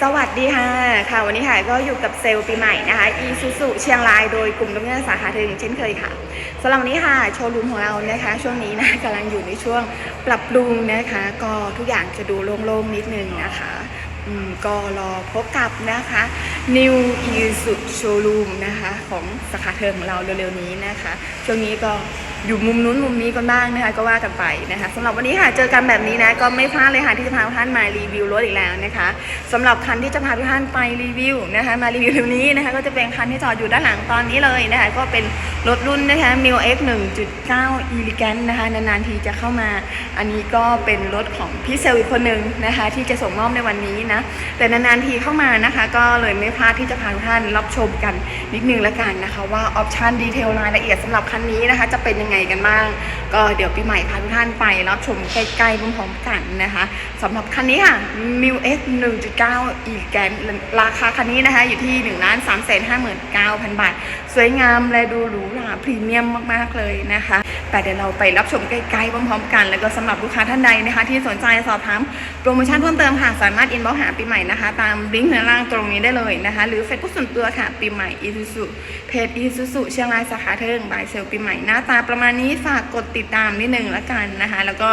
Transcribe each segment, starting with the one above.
สวัสดีค่ะ ค่ะ วันนี้ค่ะก็อยู่กับเซลล์ปีใหม่นะคะอีซูซูเชียงรายโดยกลุ่มดำเนินสาขาเธออย่างเช่นเคยค่ะสำหรับวันนี้ค่ะโชว์รูมของเรานะคะ ช่วงนี้นะกำลังอยู่ในช่วงปรับปรุงนะคะ ก็ทุกอย่างจะดูโล่งๆนิดนึงนะคะ ก็รอพบกับนะคะ New i s u Showroom นะคะ ของสาขาเธอของเราเร็วๆนี้นะคะ ช่วงนี้ก็อยู่มุมนู้นมุมนี้กันบ้างนะคะ ก็ว่ากันไปนะคะสำหรับวันนี้ค่ะเจอกันแบบนี้นะก็ไม่พลาดเลยค่ะที่จะพาท่านมารีวิวรถอีกแล้วนะคะสำหรับคันที่จะพาท่านไปรีวิวนะคะ มารีวิวเร็วนี้นะคะ ก็จะเป็นคันที่จอดอยู่ด้านหลังตอนนี้เลยนะคะ ก็เป็นรถรุ่นนะคะ m i l X 1.9 Elegant นะคะนานๆทีจะเข้ามา อันนี้ก็เป็นรถของพี่เซลล์อีกคนหนึ่งนะคะ ที่จะส่งมอบในวันนี้นะแต่นานๆทีเข้ามานะคะ ก็เลยไม่พลาดที่จะพาทุกท่านรับชมกันนิดนึงละกันนะคะ ว่าออปชันดีเทลรายละเอียดสำหรับคันนี้นะคะ จะเป็นยังไงกันบ้าง ก็เดี๋ยวปีใหม่พาทุกท่านไปรับชมใกล้ๆพร้อมๆกันนะคะสำหรับคันนี้ค่ะ m i l X 1.9 e g a n ราคาคันนี้นะคะ อยู่ที่ 1 3 5 9 0 0 0 บาท สวยงามและดูหรูหราพรีเมียมมากๆเลยนะคะแต่เดี๋ยวเราไปรับชมใกล้ๆพร้อมๆกัน แล้วก็สำหรับลูกค้าท่านใดนะคะ ที่สนใจสอบถามโปรโมชั่นเพิ่มเติมค่ะสามารถอินบ็อกหาปีใหม่นะคะ ตามลิงก์ในล่างตรงนี้ได้เลยนะคะ หรือเฟซบุ๊กส่วนตัวค่ะปีใหม่อีซูซูเพจอีซูซูเชียงรายสาขาเทิงบายเซลปีใหม่หน้าตาประมาณนี้ฝากกดติดตามนิดนึงละกันนะคะ แล้วก็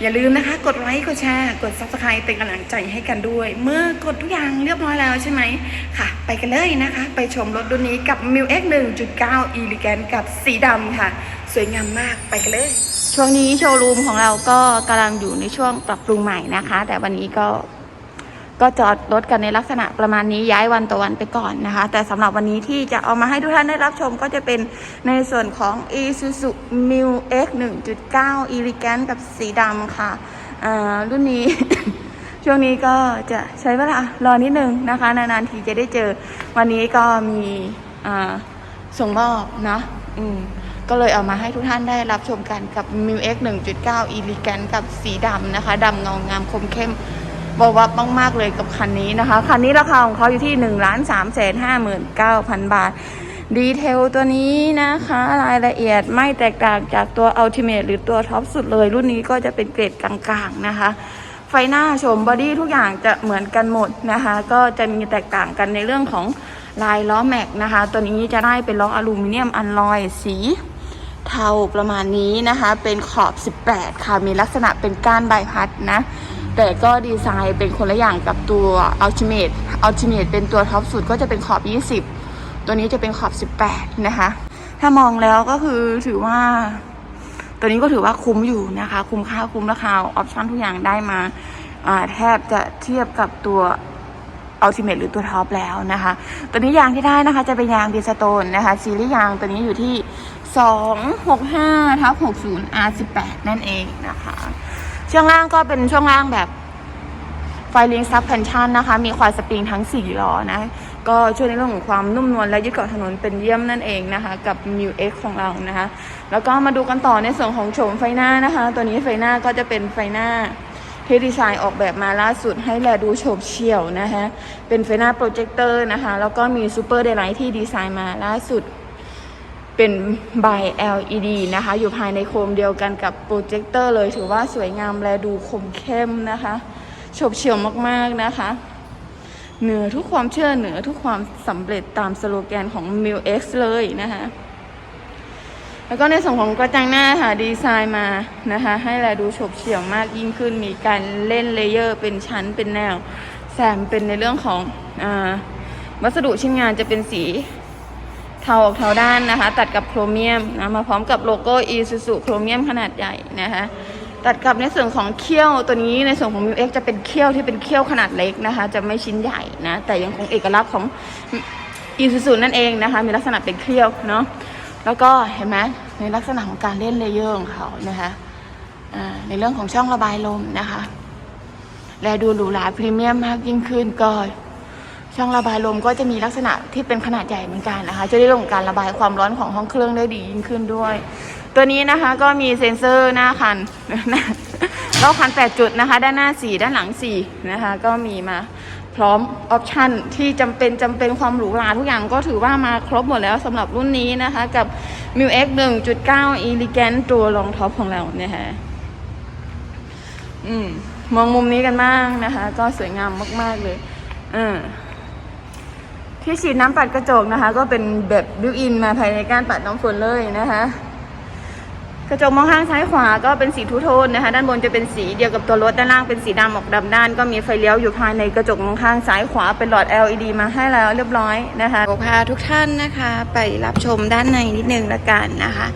อย่าลืมนะคะ กดไลค์กดแชร์กด subscribe เป็นกำลังใจให้กันด้วย เมื่อกดทุกอย่างเรียบร้อยแล้วใช่ไหมค่ะ ไปกันเลยนะคะ ไปชมรถรุ่นนี้กับ m i l X 1.9 Elegant กับสีดำค่ะ สวยงามมากไปกันเลย ช่วงนี้โชว์รูมของเราก็กำลังอยู่ในช่วงปรับปรุงใหม่นะคะ แต่วันนี้ก็ก็จอดรถกันในลักษณะประมาณนี้ย้ายวันต่อวันไปก่อนนะคะ แต่สำหรับวันนี้ที่จะเอามาให้ทุกท่านได้รับชมก็จะเป็นในส่วนของ Isuzu m i l X 1.9 Elegant กับสีดำค่ะอ่ารุ่นนี้ ช่วงนี้ก็จะใช้เวลารอนิดนึงนะคะ นานๆทีจะได้เจอวันนี้ก็มีส่งมอบเนาะอืม ก็เลยเอามาให้ทุกท่านได้รับชมกันกับ m i l X 1.9 Elegant กับสีดำนะคะดำเงางามคมเข้มบวับมาก ๆ เลยกับคันนี้นะคะ คันนี้ราคาของเขาอยู่ที่1นึ่งล้าบาท ดีเทลตัวนี้นะคะ รายละเอียดไม่แตกต่างจากตัว Ultimate หรือตัวท็อปสุดเลย รุ่นนี้ก็จะเป็นเกรดกลางๆนะคะ ไฟหน้าโฉมบอดี้ทุกอย่างจะเหมือนกันหมดนะคะ ก็จะมีแตกต่างกันในเรื่องของลายล้อแม็กนะคะ ตัวนี้จะได้เป็นล้ออลูมิเนียมอัลลอยสี เทาประมาณนี้นะคะ เป็นขอบ 18 ค่ะ มีลักษณะเป็นก้านใบพัดนะ แต่ก็ดีไซน์เป็นคนละอย่างกับตัว Ultimate Ultimate เป็นตัวท็อปสุดก็จะเป็นขอบ 20 ตัวนี้จะเป็นขอบ 18 นะคะ ถ้ามองแล้วก็คือถือว่า ตัวนี้ก็ถือว่าคุ้มอยู่นะคะ คุ้มค่าคุ้มราคาออปชั่นทุกอย่างได้มาแทบจะเทียบกับตัวอัลติเมทหรือตัวท็อปแล้วนะคะ ตัวนี้ยางที่ได้นะคะจะเป็นยางดีสโตนนะคะซีรีส์ยางตัวนี้อยู่ที่ 265ทับ60 R18 นั่นเองนะคะ ช่วงล่างก็เป็นช่วงล่างแบบไฟลิงซับเพนชั่นนะคะ มีควายสปริงทั้ง 4 ล้อนะ ก็ช่วยในเรื่องของความนุ่มนวลและยึดเกาะถนนเป็นเยี่ยมนั่นเองนะคะ กับ m ิ X ของเรานะคะ แล้วก็มาดูกันต่อในส่วนของโฉมไฟหน้านะคะ ตัวนี้ไฟหน้าก็จะเป็นไฟหน้าที่ดีไซน์ออกแบบมาล่าสุดให้แลดูโฉบเฉี่ยวนะคะเป็นไฟหน้าโปรเจคเตอร์นะคะ แล้วก็มีซูเปอร์เด y ไลท์ที่ดีไซน์มาล่าสุด เป็นใบ LED นะคะ อยู่ภายในโคมเดียวกันกับโปรเจคเตอร์เลยถือว่าสวยงามแลดูคมเข้มนะคะฉบเฉี่ยวมากๆนะคะ เหนือทุกความเชื่อเหนือทุกความสำเร็จตามสโลแกนของ m i l X เลยนะคะแล้วก็ในส่วนของกระจังหน้าค่ะดีไซน์มานะคะ ให้แลดูฉบเฉี่ยวมากยิ่งขึ้นมีการเล่นเลเยอร์ เป็นชั้นเป็นแนวแซมเป็นในเรื่องของอวัสดุชิ้นงานจะเป็นสี เทาออกเทาด้านนะคะ ตัดกับโครเมียมนะมาพร้อมกับโลโก้ Isuzu โครเมียมขนาดใหญ่นะคะตัดกับในส่วนของเขี้ยวตัวนี้ในส่วนของ m ิ X จะเป็นเขี้ยวที่เป็นเขี้ยวขนาดเล็กนะคะ จะไม่ชิ้นใหญ่นะแต่ยังคงเอกลักษณ์ของ Isuzu นั่นเองนะคะ มีลักษณะเป็นเขี้ยวเนาะแล้วก็เห็นไหมในลักษณะของการเล่นเลเยอร์ของเขานะคะในเรื่องของช่องระบายลมนะคะ และดูหรูหราพรีเมียมมากยิ่งขึ้นก็ ช่องระบายลมก็จะมีลักษณะที่เป็นขนาดใหญ่เหมือนกันนะคะจะได้เรื่องการระบายความร้อนของห้องเครื่องได้ดียิ่งขึ้นด้วย ตัวนี้นะคะก็มีเซ็นเซอร์หน้าคันรอบคัน8จุดนะคะ ด้านหน้า4ด้านหลัง4นะคะก็มีมาพร้อมออปชันที่จำเป็นจำเป็นความหรูหราทุกอย่างก็ถือว่ามาครบหมดแล้วสำหรับรุ่นนี้นะคะ กับ m i l X 1.9 Elegant ตัวรองท็อปของเราเนี่ยฮะอืมมองมุมนี้กันบ้างนะคะ ก็สวยงามมาก ๆ เลย เออ ที่ฉีดน้ำปัดกระจกนะคะ ก็เป็นแบบบิวอินมาภายในการปัดน้ำฝนเลยนะคะ กระจกมองข้างซ้ายขวาก็เป็นสีทูโทนนะคะ ด้านบนจะเป็นสีเดียวกับตัวรถด้านล่างเป็นสีดำออกดำด้าน ก็มีไฟเลี้ยวอยู่ภายในกระจกมองข้างซ้ายขวาเป็นหลอด LED มาให้แล้วเรียบร้อยนะคะพาทุกท่านนะคะ ไปรับชมด้านในนิดนึงละกันนะคะ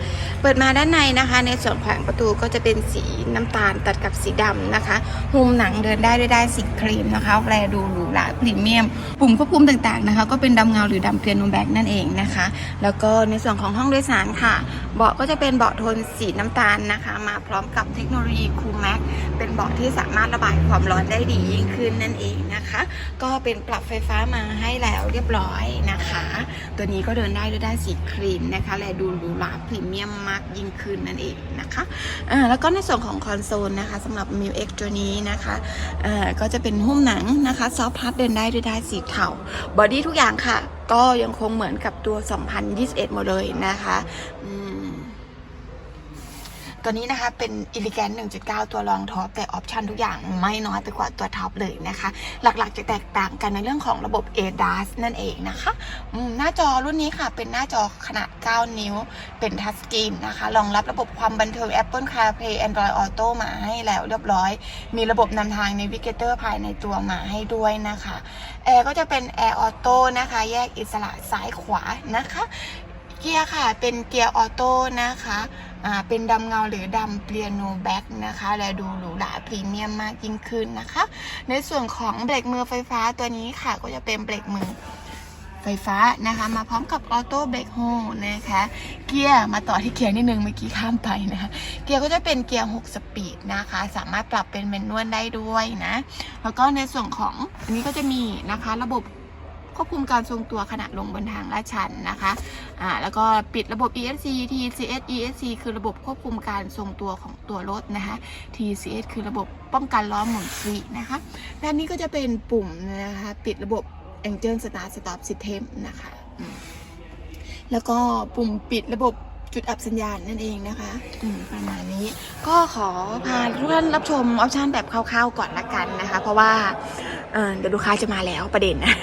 เปิดมาด้านในนะคะ ในส่วนของประตูก็จะเป็นสีน้ำตาลตัดกับสีดำนะคะหุ้มหนังเดินได้ด้วยได้สีครีมนะคะแปลดูหรูหราพรีเมียม ปุ่มควบคุมต่างๆนะคะ ก็เป็นดำเงาหรือดำเปียโนแบ็กนั่นเองนะคะ แล้วก็ในส่วนของห้องโดยสารค่ะ เบาะก็จะเป็นเบาะโทนสีน้ำตาลนะคะ มาพร้อมกับเทคโนโลยีคูลแม็กเป็นเบาะที่สามารถระบายความร้อนได้ดียิ่งขึ้นนั่นเองนะคะ ก็เป็นปรับไฟฟ้ามาให้แล้วเรียบร้อยนะคะ ตัวนี้ก็เดินได้ด้วยได้สีครีมนะคะ แลดูหรูหราพรีเมียมมากยิ่งขึ้นนั่นเองนะคะอ่าแล้วก็ในส่วนของคอนโซลนะคะสำหรับ m ิวเอ็กตัวนี้นะคะอ่าก็จะเป็นหุ้มหนังนะคะซอฟต์พาร์ทเดินได้ด้วยได้สีเทาบอดี้ทุกอย่างค่ะ ก็ยังคงเหมือนกับตัว 2021 หมดเลยนะคะอืม ตัวนี้นะคะเป็น e l e g a n t 1.9 ตัวรองท็อปแต่ออปชันทุกอย่างไม่น้อยไปกว่าตัวท็อปเลยนะคะ หลักๆจะแตกต่างกันในเรื่องของระบบ ADAS นั่นเองนะคะหน้าจอรุ่นนี้ค่ะ เป็นหน้าจอขนาด 9 นิ้ว เป็นทัชสกรีนนะคะรองรับระบบความบันเทิง Apple CarPlay Android Auto มาให้แล้วเรียบร้อย มีระบบนำทาง Navigator ภายในตัวมาให้ด้วยนะคะแอร์ก็จะเป็น Air Auto นะคะ แยกอิสระซ้ายขวานะคะ เกียร์ค่ะเป็นเกียร์ออโต้นะคะ เป็นดำเงาหรือดำเปียโนแบ็กนะคะ และดูหรูหราพรีเมียมมากยิ่งขึ้นนะคะ ในส่วนของเบรกมือไฟฟ้าตัวนี้ค่ะ ก็จะเป็นเบรกมือไฟฟ้านะคะมาพร้อมกับออโต้เบรกโฮนะคะเกียร์มาต่อที่เกียร์นิดนึงเมื่อกี้ข้ามไปนะคะเกียร์ก็จะเป็นเกียร์ 6 สปีดนะคะ สามารถปรับเป็นเมนนวลได้ด้วยนะ แล้วก็ในส่วนของอันนี้ก็จะมีนะคะระบบ ควบคุมการทรงตัวขณะลงบนทางลาดชันนะคะอ่าแล้วก็ปิดระบบ ESC TCS ESC คือระบบควบคุมการทรงตัวของตัวรถนะคะ TCS คือระบบป้องกันล้อหมุนฟรีนะคะด้านนี้ก็จะเป็นปุ่มนะคะปิดระบบ Angel Start Stop System นะคะแล้วก็ปุ่มปิดระบบจุดอับสัญญาณนั่นเองนะคะประมาณนี้ ก็ขอพาทุกท่านรับชมออปชันแบบคร่าวๆก่อนละกันนะคะ เพราะว่าเอ่อเดี๋ยวลูกค้าจะมาแล้วประเด็นนะ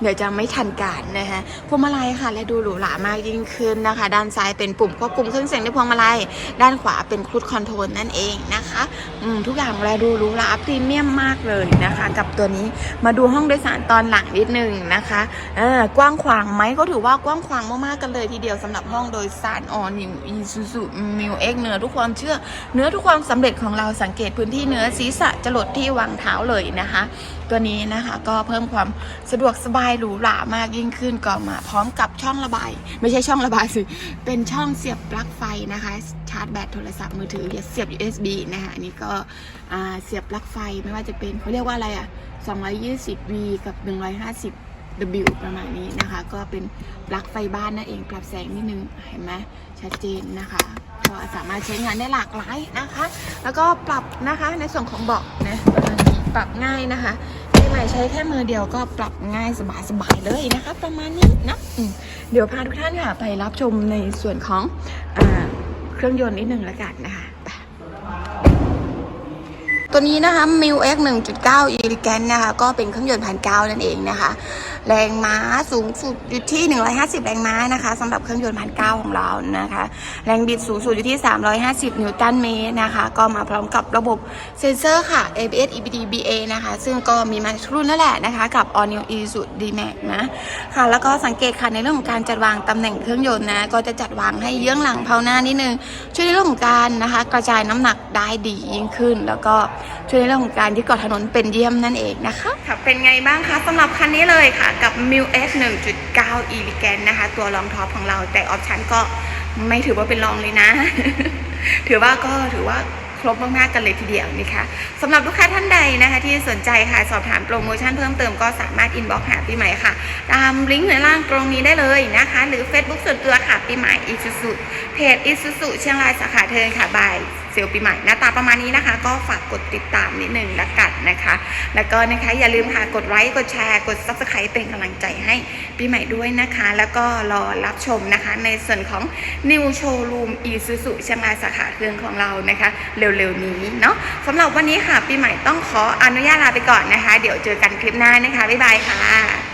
เดี๋ยวจะไม่ทันการนะคะพวงมาลัยค่ะ และดูหรูหรามากยิ่งขึ้นนะคะ ด้านซ้ายเป็นปุ่มควบคุมเครื่องเสียงในพวงมาลัย ด้านขวาเป็นครูดคอนโทรลนั่นเองนะคะอืมทุกอย่างแลดูหรูหราพรีเมียมมากเลยนะคะ กับตัวนี้มาดูห้องโดยสารตอนหลังนิดนึงนะคะเออกว้างขวางไหมก็ถือว่ากว้างขวางมากๆกันเลยทีเดียวสำหรับห้องโดยสารออนิวอีซูซูมิวเอ็กเนื้อทุกความเชื่อ เนื้อทุกความสำเร็จของเราสังเกตพื้นที่เนื้อศีรษะจรดที่วางเท้าเลยนะคะ ตัวนี้นะคะก็เพิ่มความสะดวกสบายหรูหรามากยิ่งขึ้นก็มาพร้อมกับช่องระบาย ไม่ใช่ช่องระบายสิ เป็นช่องเสียบปลั๊กไฟนะคะ ชาร์จแบตโทรศัพท์มือถืออย่าเสียบ USB นะคะอันนี้ก็เสียบปลั๊กไฟไม่ว่าจะเป็นเขาเรียกว่าอะไรอะ 220V กับ 150W ประมาณนี้นะคะ ก็เป็นปลั๊กไฟบ้านนั่นเองปรับแสงนิดนึงเห็นไหมชัดเจนนะคะก็สามารถใช้งานได้หลากหลายนะคะ แล้วก็ปรับนะคะในส่วนของเบาะนะประปรับง่ายนะคะ ใหม่ใช้แค่มือเดียวก็ปรับง่ายสบายๆเลยนะคะ ประมาณนี้นะเดี๋ยวพาทุกท่านค่ะไปรับชมในส่วนของอเครื่องยนต์นิดนึงละกันนะคะตัวนี้นะคะ m i l X 1.9 e l e g a n t นะคะ ก็เป็นเครื่องยนต์พันเก้านั่นเองนะคะ แรงม้าสูงสุดอยู่ที่ 150 แรงม้านะคะสำหรับเครื่องยนต์พันเก้าของเรานะคะ แรงบิดสูงสุดอยู่ที่ 350 นิวตันเมตรนะคะ ก็มาพร้อมกับระบบเซ็นเซอร์ค่ะ ABS EBD BA นะคะ ซึ่งก็มีมาทุกรุ่นนั่นแหละนะคะ กับ All New Isuzu D-Max นะค่ะ แล้วก็สังเกตค่ะในเรื่องของการจัดวางตำแหน่งเครื่องยนต์นะก็จะจัดวางให้เยื้องหลังเพาหน้านิดนึงช่วยในเรื่องของการนะคะกระจายน้ำหนักได้ดียิ่งขึ้น แล้วก็ช่วยในเรื่องของการที่เกาะถนนเป็นเยี่ยมนั่นเองนะคะค่ะเป็นไงบ้างคะสำหรับคันนี้เลยค่ะกับ m i l X 1.9 e l e g a n นะคะ ตัวรองท็อปของเราแต่ออปชันก็ไม่ถือว่าเป็นรองเลยนะ ถือว่าก็ถือว่าครบมากๆกันเลยทีเดียวนะคะสำหรับลูกค้าท่านใดนะคะที่สนใจค่ะสอบถามโปรโมชั่นเพิ่มเติมก็สามารถอินบ็อกหาปีใหม่ค่ะ ตามลิงก์ในล่างตรงนี้ได้เลยนะคะ หรือ Facebook ส่วนตัวค่ะปีใหม่อีซูซูเพจอีซูซูเชียงรายสาขาเทินค่ะบาย ซลล์ปีใหม่หน้าตาประมาณนี้นะคะ ก็ฝากกดติดตามนิดนึงละกันนะคะ แล้วก็นะคะอย่าลืมค่ะกดไลค์กดแชร์กด subscribe เป็นกำลังใจให้ปีใหม่ด้วยนะคะ แล้วก็รอรับชมนะคะ ในส่วนของ New Showroom Isuzu เชียงรายสาขาเครื่องของเรานะคะ เร็วๆนี้เนาะสำหรับวันนี้ค่ะปีใหม่ต้องขออนุญาตลาไปก่อนนะคะ เดี๋ยวเจอกันคลิปหน้านะคะบ๊ายบายค่ะ